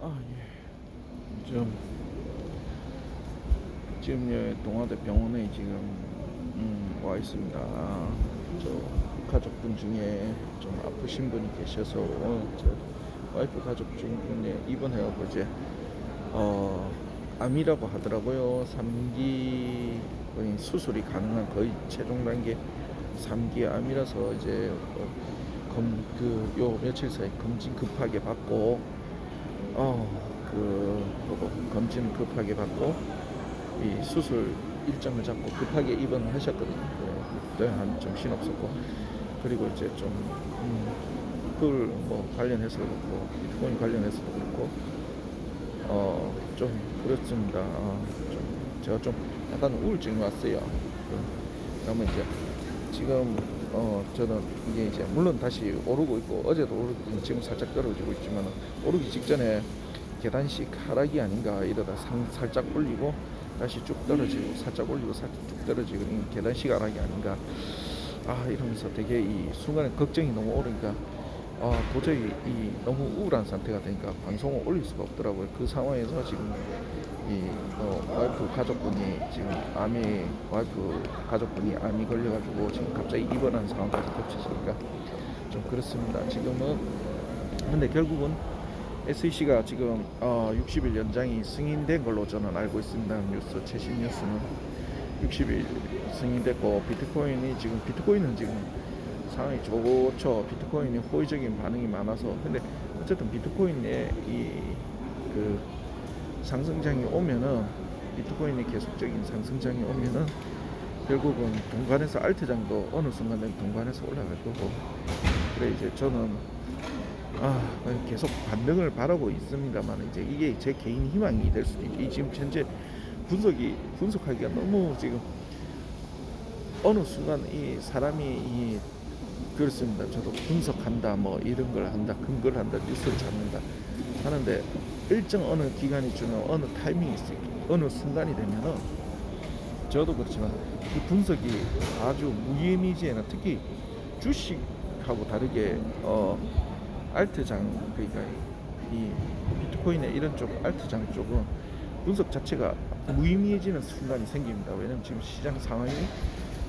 아, 예. 좀, 지금 예, 동아대 병원에 지금, 음, 와 있습니다. 아, 저, 가족분 중에 좀 아프신 분이 계셔서, 저, 와이프 가족 중에 입원해갖고 이제, 어, 암이라고 하더라고요. 3기 거의 수술이 가능한 거의 최종 단계 3기 암이라서 이제 어, 검, 그, 요 며칠 사이 검진 급하게 받고, 어, 그, 뭐고, 검진 급하게 받고, 이 수술 일정을 잡고 급하게 입원을 하셨거든요. 그때 한 정신 없었고, 그리고 이제 좀, 음, 그걸 뭐 관련해서도 그렇고, 비트코인 관련해서도 그렇고, 어, 좀 그렇습니다. 어, 좀 제가 좀 약간 우울증이 왔어요. 그, 그러면 이제 지금 어 저는 이게 이제 물론 다시 오르고 있고 어제도 오르고 지금 살짝 떨어지고 있지만 오르기 직전에 계단식 하락이 아닌가 이러다 상, 살짝 올리고 다시 쭉 떨어지고 살짝 올리고 살짝 쭉 떨어지고 이 계단식 하락이 아닌가. 아 이러면서 되게 이 순간에 걱정이 너무 오르니까 아 도저히 이 너무 우울한 상태가 되니까 방송을 올릴 수가 없더라고요 그 상황에서 지금 이 어, 와이프 가족분이 지금 암이 와이프 가족분이 암이 걸려가지고 지금 갑자기 입원한 상황까지 겹쳐지니까 좀 그렇습니다. 지금은 근데 결국은 SEC가 지금 어, 60일 연장이 승인된 걸로 저는 알고 있습니다. 뉴스 최신 뉴스는 60일 승인됐고 비트코인이 지금 비트코인은 지금 상황이 좋죠. 비트코인이 호의적인 반응이 많아서 근데 어쨌든 비트코인의 이그 상승장이 오면은 비트코인이 계속적인 상승장이 오면은 결국은 동반해서 알트장도 어느 순간 되면 동반해서 올라갈 거고 그래 이제 저는 아 계속 반등을 바라고 있습니다만 이제 이게 제 개인 희망이 될 수도 있고 이 지금 현재 분석이 분석하기가 너무 지금 어느 순간 이 사람이 이 그렇습니다. 저도 분석한다 뭐 이런 걸 한다 근거를 한다 뉴스를 찾는다 하는데 일정 어느 기간이 주면 어느 타이밍이 있을 어느 순간이 되면은 저도 그렇지만 이 분석이 아주 무의미지에는 특히 주식하고 다르게 어 알트장 그러니까 이 비트코인의 이런 쪽 알트장 쪽은 분석 자체가 무의미해지는 순간이 생깁니다. 왜냐면 지금 시장 상황이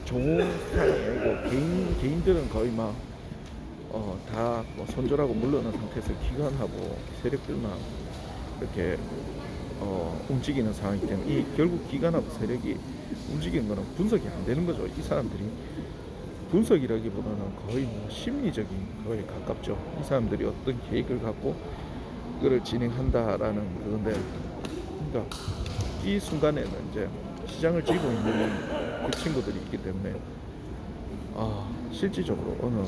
좋은 아니고 개인 개인들은 거의 막 어, 다 뭐 손절하고 물러난 상태에서 기관하고 세력들만 이렇게 어, 움직이는 상황이기 때문에 이 결국 기관하고 세력이 움직이는 거는 분석이 안 되는 거죠. 이 사람들이 분석이라기보다는 거의 뭐 심리적인 거에 가깝죠. 이 사람들이 어떤 계획을 갖고 그걸 진행한다라는 그건데, 그러니까 이 순간에는 이제 시장을 쥐고 있는 그 친구들이 있기 때문에. 아 실질적으로 어느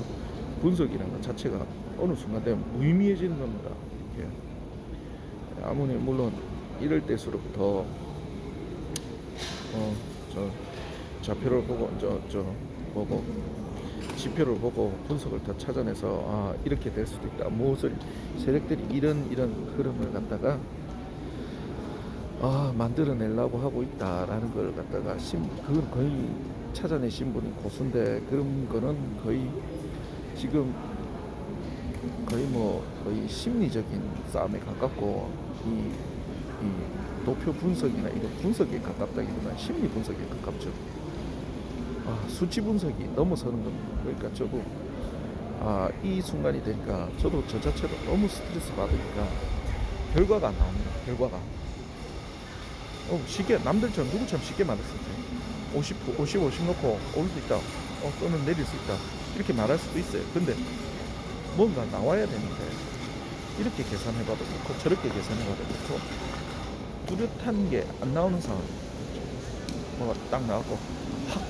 분석이라는 것 자체가 어느 순간 되면 무의미해지는 겁니다. 이렇게. 아무리 물론 이럴 때일수록 더 어, 저 좌표를 보고 저, 저 보고 지표를 보고 분석을 더 찾아내서 아 이렇게 될 수도 있다. 무엇을 세력들이 이런 이런 흐름을 갖다가 아 만들어내려고 하고 있다라는 걸 갖다가 심 그건 거의 찾아내신 분이 고수인데 그런 거는 거의 지금 거의 뭐 거의 심리적인 싸움에 가깝고 이, 이 도표 분석이나 이런 분석에 가깝다기보다 심리 분석에 가깝죠. 아, 수치 분석이 넘어서는 겁니다. 그러니까 저도 아, 이 순간이 되니까 저도 저 자체로 너무 스트레스 받으니까 결과가 안 나옵니다. 결과가. 어, 쉽게 남들처럼 누구처럼 쉽게 말했을 때 50, 50, 50 놓고 오를 수 있다. 어, 또는 내릴 수 있다. 이렇게 말할 수도 있어요. 근데 뭔가 나와야 되는데 이렇게 계산해봐도 그렇고 저렇게 계산해봐도 그렇고 뚜렷한 게 안 나오는 상황 뭐가 딱 나왔고 확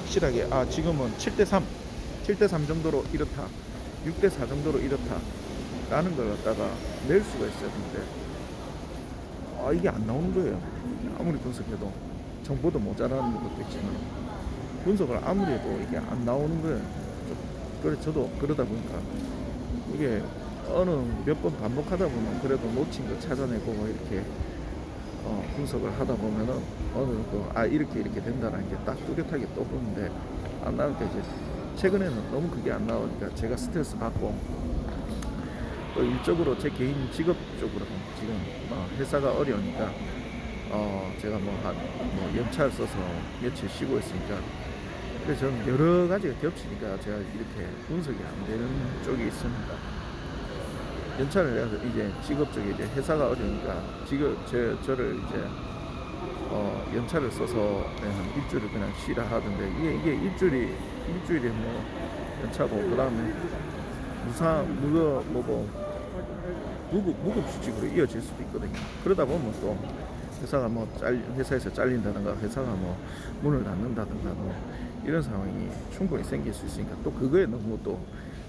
확실하게 아 지금은 7대 3 7대 3 정도로 이렇다 6대 4 정도로 이렇다 라는 걸 갖다가 낼 수가 있어야 되는데 아 이게 안 나오는 거예요. 아무리 분석해도 정보도 모자라는 것도 있지만 분석을 아무리 해도 이게 안 나오는 거예요. 좀 그래 저도 그러다 보니까 이게 어느 몇 번 반복하다 보면 그래도 놓친 거 찾아내고 뭐 이렇게 어, 분석을 하다 보면은 어느 정도 아 이렇게 이렇게 된다는 게 딱 뚜렷하게 떠오르는데 안 나오니까 이제 최근에는 너무 그게 안 나오니까 제가 스트레스 받고 또 일적으로 제 개인 직업 쪽으로 지금 어, 회사가 어려우니까 어 제가 뭐 한 뭐 연차를 써서 며칠 쉬고 있으니까 그래서 저는 여러 가지가 겹치니까 제가 이렇게 분석이 안 되는 쪽이 있습니다. 연차를 내서 이제 직업적인 이제 회사가 어려우니까 직업 제 저를 이제 어 연차를 써서 그냥 한 일주일을 그냥 쉬라 하던데 이게 이게 일주일이 일주일에 뭐 연차고 그 다음에 무사 무거 뭐고 무급 무급 수직으로 이어질 수도 있거든요. 그러다 보면 또 회사가 뭐 잘 회사에서 잘린다든가 회사가 뭐 문을 닫는다든가 뭐 이런 상황이 충분히 생길 수 있으니까 또 그거에 너무 또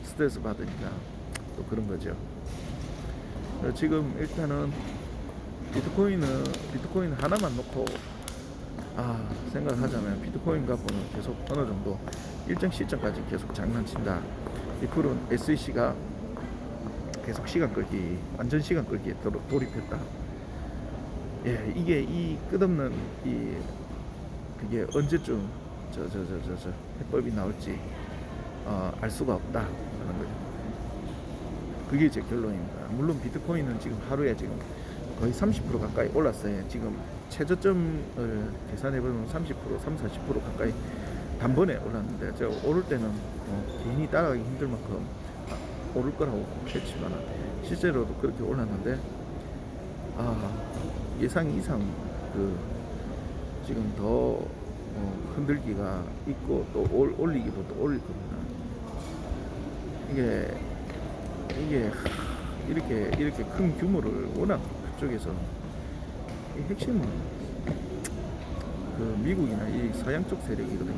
스트레스 받으니까 또 그런 거죠. 지금 일단은 비트코인은 비트코인 하나만 놓고 아 생각하자면 비트코인 값은 계속 어느 정도 일정 시점까지 계속 장난친다. 리플은 SEC가 계속 시간 끌기 완전 시간 끌기에 도- 돌입했다. 예 이게 이 끝없는 이 그게 언제쯤 저 저 저 저 저 해법이 나올지 어, 알 수가 없다 하는 거죠. 그게 제 결론입니다. 물론 비트코인은 지금 하루에 지금 거의 30% 가까이 올랐어요. 지금 최저점을 계산해 보면 30%, 3, 40% 가까이 단번에 올랐는데 제가 오를 때는 뭐 개인이 따라가기 힘들 만큼 아, 오를 거라고 했지만 실제로도 그렇게 올랐는데 아 예상 이상 그 지금 더 어, 흔들기가 있고 또 올, 올리기도 또 올릴 겁니다. 이게 이게 하, 이렇게 이렇게 큰 규모를 워낙 그쪽에서 이 핵심은 그 미국이나 이 서양 쪽 세력이거든요.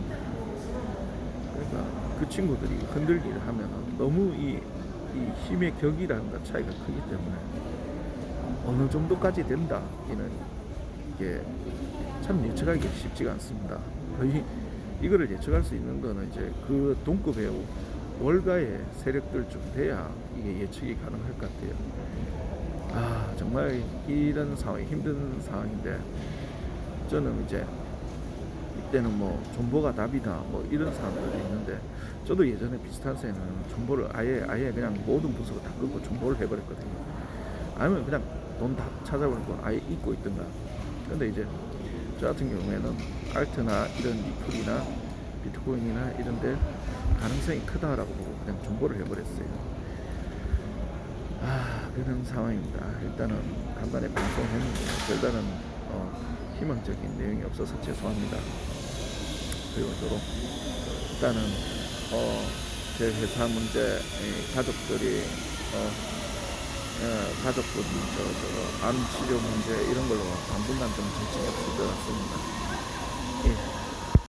그러니까 그 친구들이 흔들기를 하면 너무 이, 이 힘의 격이라든가 차이가 크기 때문에 어느 정도까지 된다 이는 이게 참 예측하기 쉽지가 않습니다. 거의 이거를 예측할 수 있는 거는 이제 그 동급의 월가의 세력들 좀 돼야 이게 예측이 가능할 것 같아요. 아 정말 이런 상황이 힘든 상황인데 저는 이제 이 때는 뭐 존버가 답이다 뭐 이런 사람들이 있는데 저도 예전에 비슷한 세는 존버를 아예 아예 그냥 모든 부서가 다 끊고 존버를 해버렸거든요. 아니면 그냥 돈 다 찾아버리고 아예 잊고 있든가. 근데 이제 저 같은 경우에는 알트나 이런 리플이나 비트코인이나 이런데 가능성이 크다라고 보고 그냥 존버를 해버렸어요. 아 그런 상황입니다. 일단은 간만에 방송했는데 별다른 어, 희망적인 내용이 없어서 죄송합니다. 그리고 일단은 어, 제 회사 문제, 이 가족들이 어, 어, 가족분이 저, 저, 암 치료 문제 이런 걸로 당분간 좀 정신이 없을 것 같습니다. 예.